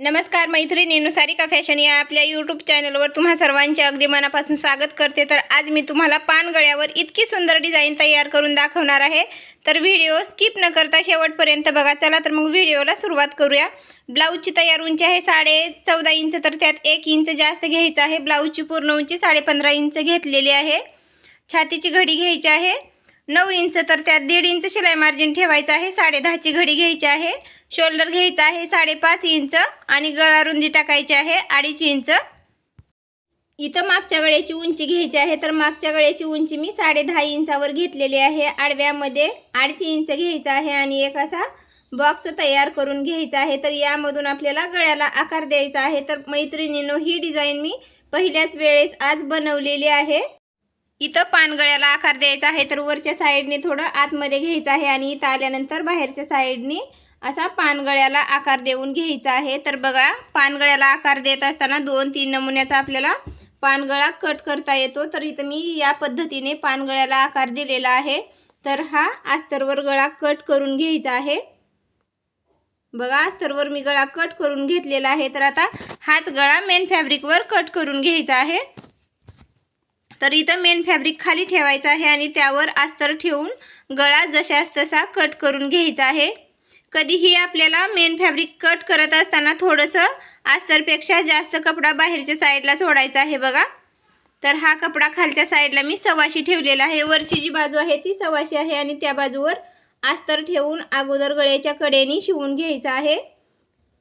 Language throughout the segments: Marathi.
नमस्कार मैत्रिणी. सारिका फॅशन या आपल्या यूट्यूब चॅनलवर तुम्हा सर्वांचे अगदी मनापासून स्वागत करते. तर आज मी तुम्हाला पानगळ्यावर इतकी सुंदर डिझाईन तयार करून दाखवणार आहे. तर व्हिडिओ स्किप न करता शेवटपर्यंत बघा. चला तर मग व्हिडिओला सुरुवात करूया. ब्लाऊजची तयार उंची आहे साडे चौदा इंच तर त्यात एक इंच जास्त घ्यायचं आहे. ब्लाऊजची पूर्ण उंची साडेपंधरा इंच घेतलेली आहे. छातीची घडी घ्यायची आहे. नऊ इंच तर त्यात दीड इंच शिलाई मार्जिन ठेवायचं आहे साडे दहाची घडी घ्यायची आहे शोल्डर घ्यायचा आहे साडेपाच इंच आणि गळा रुंदी टाकायची आहे अडीच इंच. इथं मागच्या गळ्याची उंची घ्यायची आहे तर मागच्या गळ्याची उंची मी साडे दहा इंचावर घेतलेली आहे. आडव्यामध्ये अडीच इंच घ्यायचं आहे आणि एक असा बॉक्स तयार करून घ्यायचा आहे तर यामधून आपल्याला गळ्याला आकार द्यायचा आहे. तर मैत्रिणीनो ही डिझाईन मी पहिल्याच वेळेस आज बनवलेली आहे. इथं पानगळ्याला आकार द्यायचा आहे तर वरच्या साईडने थोडं आतमध्ये घ्यायचं आहे आणि इथं आल्यानंतर बाहेरच्या साईडने असा पानगळ्याला आकार देऊन घ्यायचा आहे. तर बघा पानगळ्याला आकार देत असताना दोन तीन नमुन्याचा आपल्याला पानगळा कट करता येतो. तर इथं मी या पद्धतीने पानगळ्याला आकार दिलेला आहे. तर हा अस्तरवर गळा कट करून घ्यायचा आहे. बघा अस्तरवर मी गळा कट करून घेतलेला आहे. तर आता हाच गळा मेन फॅब्रिकवर कट करून घ्यायचा आहे. तर इथं मेन फॅब्रिक खाली ठेवायचं आहे आणि त्यावर अस्तर ठेवून गळा जशास तसा कट करून घ्यायचा आहे. कधीही आपल्याला मेन फॅब्रिक कट करत असताना थोडंसं अस्तरपेक्षा जास्त कपडा बाहेरच्या साईडला सोडायचा आहे बघा. तर हा कपडा खालच्या साईडला मी सवाशी ठेवलेला आहे. वरची जी बाजू आहे ती सवाशी आहे आणि त्या बाजूवर अस्तर ठेवून अगोदर गळ्याच्या कडेने शिवून घ्यायचं आहे.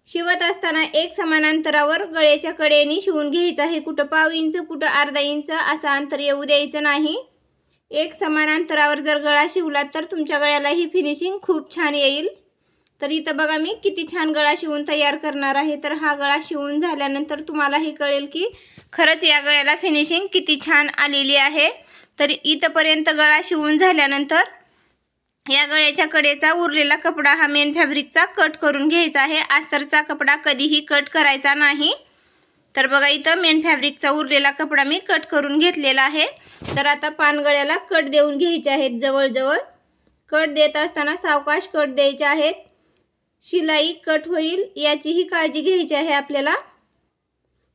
शिवत असताना एक समान अंतरावर गळ्याच्या कडेने शिवून घ्यायचं आहे. कुठं पाव इंच कुठं अर्धा इंच असं अंतर येऊ द्यायचं नाही. एक समान अंतरावर जर गळा शिवला तर तुमच्या गळ्याला ही फिनिशिंग खूप छान येईल. तर इथं बघा मी किती छान गळा शिवून तयार करणार आहे. तर हा गळा शिवून झाल्यानंतर तुम्हालाही कळेल की खरंच या गळ्याला फिनिशिंग किती छान आलेली आहे. तर इथंपर्यंत गळा शिवून झाल्यानंतर या गळ्याच्या कडेचा उरलेला कपडा हा मेन फॅब्रिकचा कट करून घ्यायचा आहे. आस्तरचा कपडा कधीही कट करायचा नाही. तर बघा इथं मेन फॅब्रिकचा उरलेला कपडा मी कट करून घेतलेला आहे. तर आता पानगळ्याला कट देऊन घ्यायचे आहेत जवळजवळ. कट देत असताना सावकाश कट द्यायचे आहेत. शिलाई कट होईल याचीही काळजी घ्यायची आहे आपल्याला.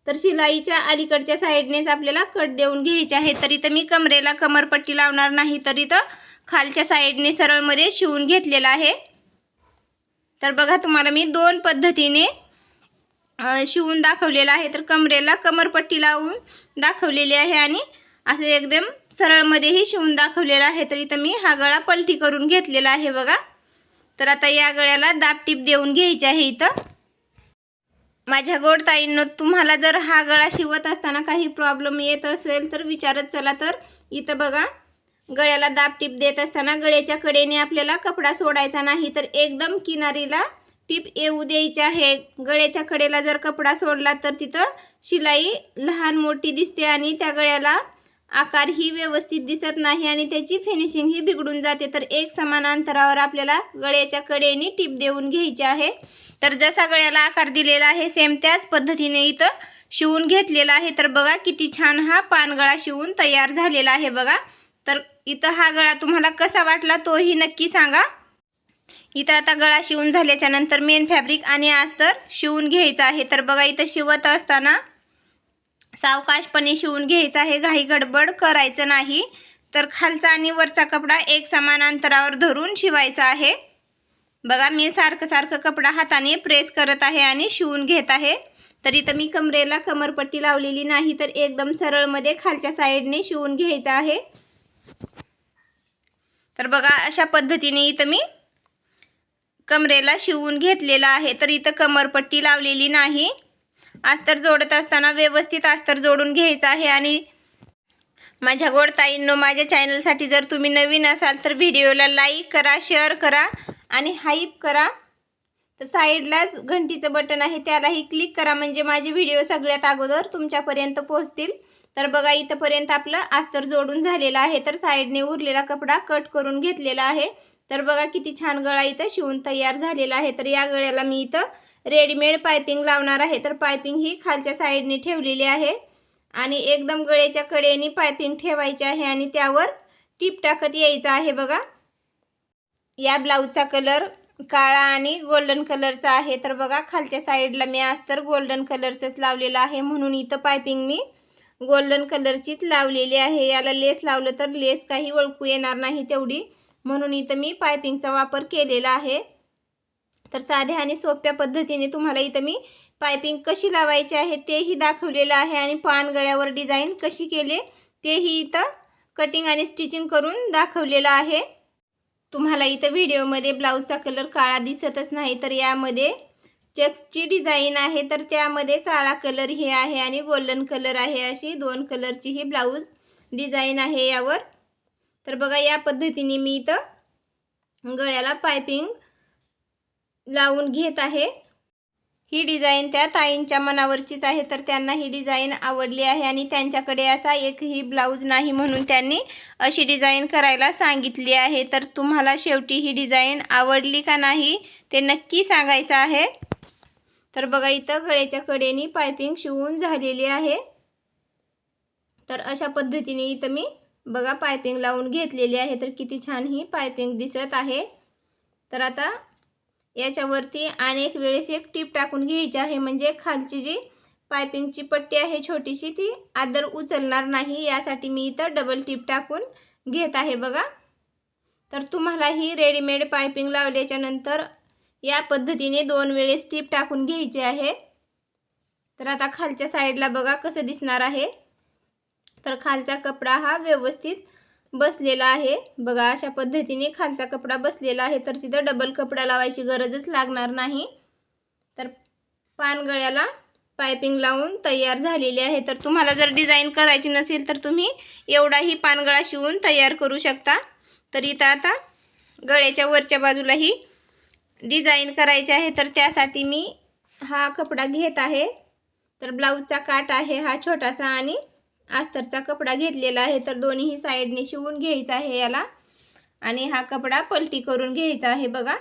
तर शिलाईच्या अलीकडच्या साईडनेच आपल्याला कट देऊन घ्यायचे आहे तर इथं मी कमरेला कमरपट्टी लावणार नाही तर इथं खालच्या साईडने सरळमध्ये शिवून घेतलेला आहे. तर बघा तुम्हाला मी दोन पद्धतीने शिवून दाखवलेला आहे. तर कमरेला कमरपट्टी लावून दाखवलेली आहे आणि असं एकदम सरळमध्येही शिवून दाखवलेला आहे. तर इथं मी हा गळा पलटी करून घेतलेला आहे बघा. तर आता या गळ्याला दाब टीप देऊन घ्यायची आहे इथं. माझ्या गोडताईंनो तुम्हाला जर हा गळा शिवत असताना काही प्रॉब्लेम येत असेल तर विचारत चला तर. इथं बघा गळ्याला दाब टीप देत असताना गळ्याच्या कडेने आपल्याला कपडा सोडायचा नाही तर एकदम किनारीला टीप येऊ द्यायची आहे. गळ्याच्या कडेला जर कपडा सोडला तर तिथं शिलाई लहान मोठी दिसते आणि त्या गळ्याला आकार ही व्यवस्थित दिसत नाही आणि त्याची फिनिशिंग ही बिघडून जाते. तर एक समान अंतरावर आपल्याला गळ्याच्या कडेने टीप देऊन घ्यायची आहे. तर जसा गळ्याला आकार दिलेला आहे सेम त्याच पद्धतीने इथं शिवून घेतलेला आहे. तर बघा किती छान हा पानगळा शिवून तयार झालेला आहे बघा. तर इथं हा गळा तुम्हाला कसा वाटला तोही नक्की सांगा. इथं आता गळा शिवून झाल्याच्यानंतर मेन फॅब्रिक आणि अस्तर शिवून घ्यायचं आहे. तर बघा इथं शिवत असताना सावकाशपणे शिवून घ्यायचं आहे. घाई गडबड करायचं नाही. तर खालचा आणि वरचा कपडा एक समान अंतरावर धरून शिवायचा आहे. बघा मी सारखं सारखं कपडा हाताने प्रेस करत आहे आणि शिवून घेत आहे. तर इथं मी कमरेला कमरपट्टी लावलेली नाही तर एकदम सरळमध्ये खालच्या साईडने शिवून घ्यायचं आहे. तर बघा अशा पद्धतीने इथं मी कमरेला शिवून घेतलेला आहे. तर इथं कमरपट्टी लावलेली नाही. अस्तर जोडत असताना व्यवस्थित अस्तर जोडून घ्यायचं आहे आणि माझ्या गोडताईंनो माझ्या चॅनलसाठी जर तुम्ही नवीन असाल तर व्हिडिओला लाईक करा शेअर करा आणि हाईप करा. तर साईडलाच घंटीचं बटन आहे त्यालाही क्लिक करा. म्हणजे माझे व्हिडिओ सगळ्यात अगोदर तुमच्यापर्यंत पोहोचतील. तर बघा इथंपर्यंत आपलं अस्तर जोडून झालेलं आहे. तर साईडने उरलेला कपडा कट करून घेतलेला आहे. तर बघा किती छान गळा इथं शिवून तयार झालेला आहे. तर या गळ्याला मी इथं रेडीमेड पायपिंग लावणार आहे. तर पायपिंग ही खालच्या साईडने ठेवलेली आहे. आणि एकदम गळ्याच्या कडेने पायपिंग ठेवायची आहे आणि त्यावर टीप टाकत यायचं आहे बघा. या ब्लाऊजचा कलर काळा आणि गोल्डन कलरचा आहे. तर बघा खालच्या साईडला मी आज तर गोल्डन कलरचंच लावलेलं आहे. म्हणून इथं पायपिंग मी गोल्डन कलरचीच लावलेली आहे. याला लेस लावलं तर लेस काही ओळखू येणार नाही तेवढी. म्हणून इथं मी पायपिंगचा वापर केलेला आहे. तर साध्या आणि सोप्या पद्धतीने तुम्हाला इथं मी पायपिंग कशी लावायची आहे तेही दाखवलेलं आहे आणि पान गळ्यावर डिझाईन कशी केले तेही इथं कटिंग आणि स्टिचिंग करून दाखवलेलं आहे. तुम्हाला इथं व्हिडिओमध्ये ब्लाऊजचा कलर काळा दिसतच नाही तर यामध्ये चेक्सची डिझाईन आहे तर त्यामध्ये काळा कलर हे आहे आणि गोल्डन कलर आहे अशी दोन कलरची ही ब्लाऊज डिझाईन आहे यावर. तर बघा या पद्धतीने मी इथं गळ्याला पायपिंग लावून घेत आहे. ही डिझाईन त्या ताईंच्या मनावरचीच आहे तर त्यांना ही डिझाईन आवडली आहे आणि त्यांच्याकडे असा एकही ब्लाऊज नाही म्हणून त्यांनी अशी डिझाईन करायला सांगितली आहे. तर तुम्हाला शेवटी ही डिझाईन आवडली का नाही ते नक्की सांगायचं आहे. तर बघा इथं गळ्याच्या कडेने पायपिंग शिवून झालेली आहे. तर अशा पद्धतीने इथं मी बघा पायपिंग लावून घेतलेली आहे. तर किती छान ही पायपिंग दिसत आहे. तर आता याच्यावरती अनेक वेळेस एक टीप टाकून घ्यायची आहे. म्हणजे खालची जी पायपिंगची पट्टी आहे छोटीशी ती आदर उचलणार नाही. यासाठी मी इथं डबल टीप टाकून घेत आहे बघा. तर तुम्हाला ही रेडीमेड पायपिंग लावल्याच्या नंतर या पद्धतीने दोन वेळेस टीप टाकून घ्यायची आहे. तर आता खालच्या साईडला बघा कसं दिसणार आहे. तर खालचा कपडा हा व्यवस्थित बसलेला आहे. बघा अशा पद्धतीने खालचा कपडा बसलेला आहे तर तिथं डबल कपडा लावायची गरजच लागणार नाही. तर पानगळ्याला पायपिंग लावून तयार झालेली आहे. तर तुम्हाला जर डिझाईन करायची नसेल तर तुम्ही एवढाही पानगळा शिवून तयार करू शकता. तर इथं आता गळ्याच्या वरच्या बाजूलाही डिझाईन करायचे आहे तर त्यासाठी मी हा कपडा घेत आहे. तर ब्लाऊजचा काट आहे हा छोटासा आणि अस्तरचा कपडा घेतलेला आहे तर दोन्हीही साईडने शिवून घ्यायचा आहे याला. आणि हा कपडा पलटी करून घ्यायचा आहे बघा.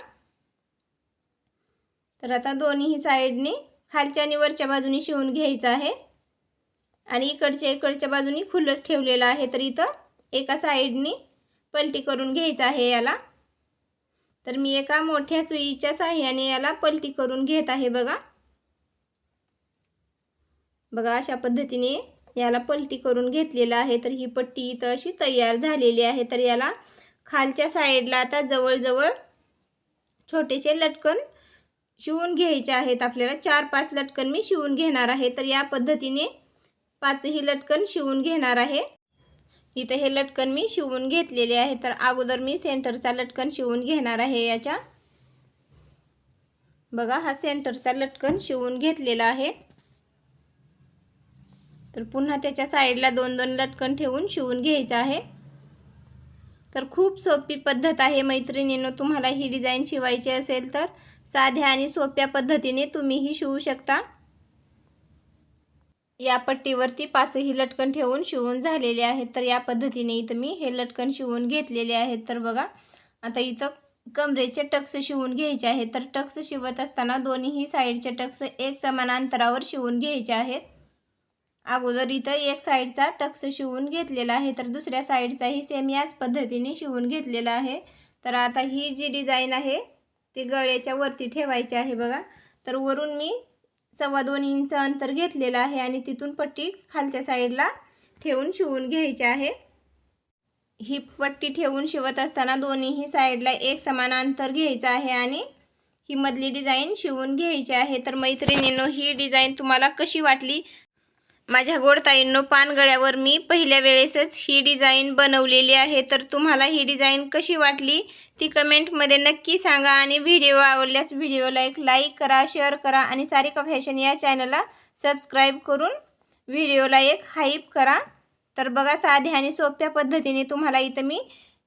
तर आता दोन्हीही साईडने खालच्या आणि वरच्या बाजूने शिवून घ्यायचं आहे. आणि इकडच्या इकडच्या बाजूनी खुलंच ठेवलेलं आहे तर इथं एका साईडने पलटी करून घ्यायचं आहे याला. तर मी एका मोठ्या सुईच्या साह्याने याला पलटी करून घेत आहे बघा. बघा अशा पद्धतीने याला पलटी करून घेतलेलं आहे. तर ही पट्टी इथं अशी तयार झालेली आहे. तर याला खालच्या साईडला आता जवळजवळ छोटेसे लटकन शिवून घ्यायचे आहेत. आपल्याला चार पाच लटकन मी शिवून घेणार आहे. तर या पद्धतीने पाचही लटकन शिवून घेणार आहे. इथं हे लटकन मी शिवून घेतलेले आहे. तर अगोदर मी सेंटरचा लटकन शिवून घेणार आहे याच्या. बघा हा सेंटरचा लटकन शिवून घेतलेला आहे. तर पुन्हा त्याच्या साईडला दोन दोन लटकन ठेवून शिवून घ्यायचं आहे. तर खूप सोपी पद्धत आहे मैत्रिणीनं तुम्हाला ही डिझाईन शिवायची असेल तर साध्या आणि सोप्या पद्धतीने तुम्हीही शिवू शकता. या पट्टीवरती पाचही लटकन ठेवून शिवून झालेले आहेत. तर या पद्धतीने इथं मी हे लटकन शिवून घेतलेले आहेत. तर बघा आता इथं कमरेचे टक्स शिवून घ्यायचे आहेत. तर टक्स शिवत असताना दोन्हीही साईडचे टक्स एक समान अंतरावर शिवून घ्यायचे आहेत. अगोदर इथं एक साईडचा टक्स शिवून घेतलेला आहे तर दुसऱ्या साईडचाही सेम याच पद्धतीने शिवून घेतलेला आहे. तर आता ही जी डिझाईन आहे ती गळ्याच्या वरती ठेवायची आहे बघा. तर वरून मी सव्वा दोन इंच अंतर घेतलेलं आहे आणि तिथून पट्टी खालच्या साईडला ठेवून शिवून घ्यायची आहे. ही पट्टी ठेवून शिवत असताना दोन्हीही साईडला एक समान अंतर घ्यायचं आहे आणि ही मधली डिझाईन शिवून घ्यायची आहे. तर मैत्रिणींनो ही डिझाईन तुम्हाला कशी वाटली? माझ्या गोडताईंनो पानगळ्यावर मी पहिल्या वेळेसच ही डिझाईन बनवलेली आहे. तर तुम्हाला ही डिझाईन कशी वाटली? ती कमेंटमध्ये नक्की सांगा आणि व्हिडिओ आवडल्यास व्हिडिओला एक लाईक करा शेअर करा आणि सारिका फॅशन या चॅनलला सबस्क्राईब करून व्हिडिओला एक हाईप करा. तर बघा साध्या आणि सोप्या पद्धतीने तुम्हाला इथं मी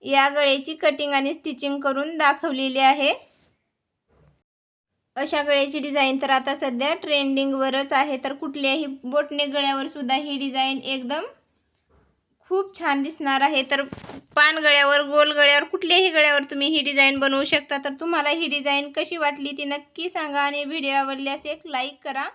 या गळ्याची कटिंग आणि स्टिचिंग करून दाखवलेली आहे. अशा गळ्याची डिझाईन तर आता सध्या ट्रेंडिंगवरच आहे. तर कुठल्याही बोटने गळ्यावर सुद्धा ही डिझाईन एकदम खूप छान दिसणार आहे. तर पान गळ्यावर गोल गळ्यावर कुठल्याही गळ्यावर तुम्ही ही डिझाईन बनवू शकता. तर तुम्हाला ही डिझाईन कशी वाटली ती नक्की सांगा आणि व्हिडिओ आवडल्यास एक लाईक करा.